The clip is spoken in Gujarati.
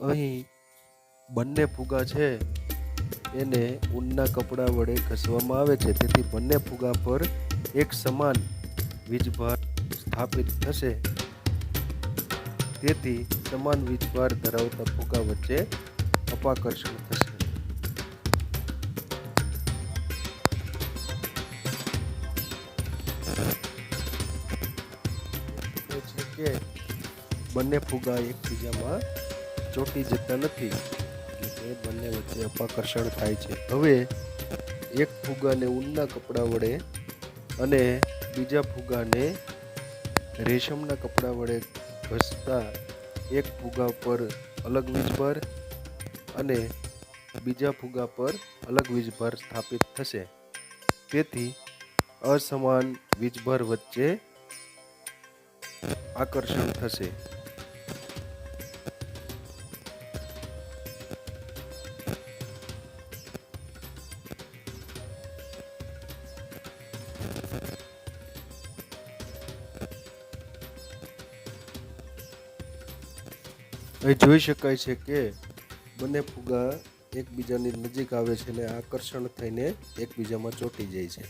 અહીં બંને ફુગા છે. એને ઊનના કપડાં વડે ઘસવામાં આવે છે. તેથી બંને ફુગા પર એક સમાન વીજભાર સ્થાપિત થશે. તેથી સમાન વીજભાર ધરાવતા ફુગા વચ્ચે અપાકર્ષણ થશે. બંને ફુગા એકબીજામાં ચોંટી જતા નથી. એટલે બંને વચ્ચે અપાકર્ષણ થાય છે. હવે એક ફુગાને ઊનના કપડા વડે અને બીજા ફુગાને રેશમના કપડા વડે ઘસતા એક ફુગા પર અલગ વીજભાર અને બીજા ફુગા પર અલગ વીજભાર સ્થાપિત થશે. તેથી અસમાન વીજભાર વચ્ચે આકર્ષણ થશે. અહીં જોઈ શકાય છે કે બંને ફુગા એકબીજાની નજીક આવે છે અને આકર્ષણ થઈને એકબીજામાં ચોંટી જાય છે.